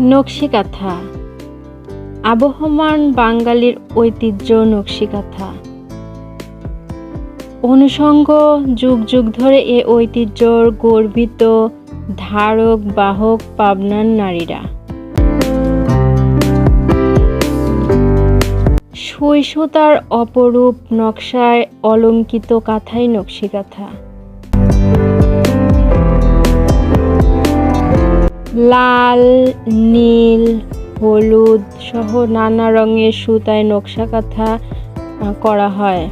নকশিকাথা। আবহমান বাঙালির ঐতিহ্য নকশিকাথা। অনুষঙ্গ যুগ যুগ ধরে এ ঐতিহ্যর গর্বিত ধারক, বাহক, পাবনার নারীরা। সুতার অপরূপ নকশায় অলঙ্কিত কাঁথাই নকশিকাথা। লাল, নীল, হলুদ সহ নানা রঙের সুতায় নকশা কাঁথা করা হয়।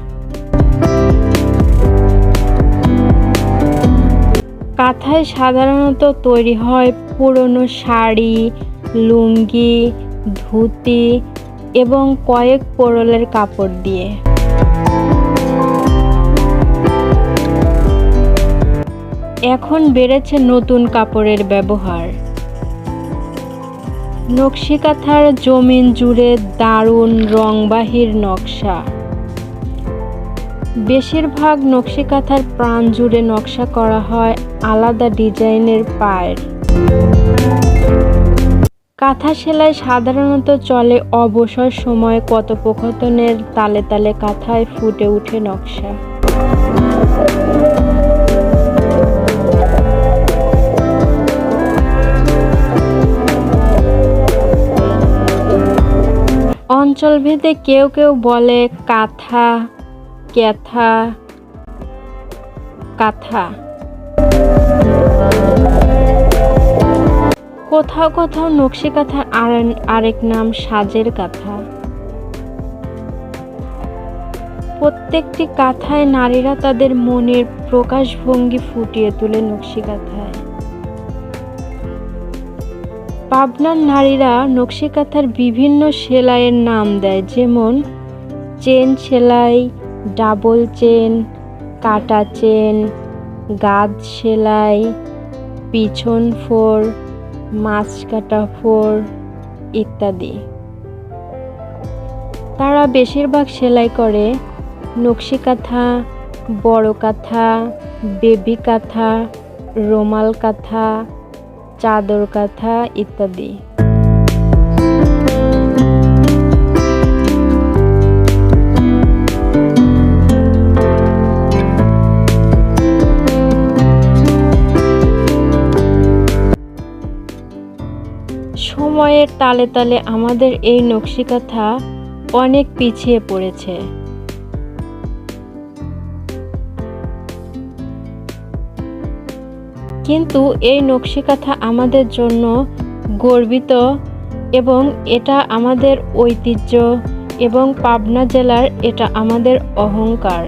কাঁথায় সাধারণত তৈরি হয় পুরনো শাড়ি, লুঙ্গি, ধুতি এবং কয়েক পরলের কাপড় দিয়ে। এখন বেড়েছে নতুন কাপড়ের ব্যবহার। নকশিকাথার জমিন জুড়ে দারুণ রংবাহীর নকশা। বেশিরভাগ নকশিকাথার প্রাণ জুড়ে নকশা করা হয় আলাদা ডিজাইনের পায়ের। কাঁথা সেলাই সাধারণত চলে অবসর সময় কথোপকথনের তালে তালে কাঁথায় ফুটে ওঠে নকশা। অঞ্চলভেদে কেউ কেউ বলে কাঁথা, ক্যাথা, কাঁথা। কোথাও কোথাও নকশি কাঁথার আর- আরেক নাম সাজের কাঁথা। প্রত্যেকটি কাঁথায় নারীরা তাদের মনের প্রকাশভঙ্গি ফুটিয়ে তোলে নকশি কাঁথায়। পাবনার নারীরা নকশি কাঁথার বিভিন্ন সেলাইয়ের নাম দেয়, যেমন চেন সেলাই, ডাবল চেন, কাটা চেন গাদ সেলাই, পিছন ফোর মাছ কাটা ফোর ইত্যাদি। তারা বেশিরভাগ সেলাই করে নকশি কাঁথা বড় কাঁথা বেবি কাঁথা, রোমাল কাঁথা চাদর কাঁথা ইত্যাদি। সময়ের তালে তালে আমাদের এই নকশিকাথা অনেক পিছিয়ে পড়েছে। কিন্তু এই নকশিকাথা আমাদের জন্য গর্বিত এবং এটা আমাদের ঐতিহ্য এবং পাবনা জেলার এটা আমাদের অহংকার।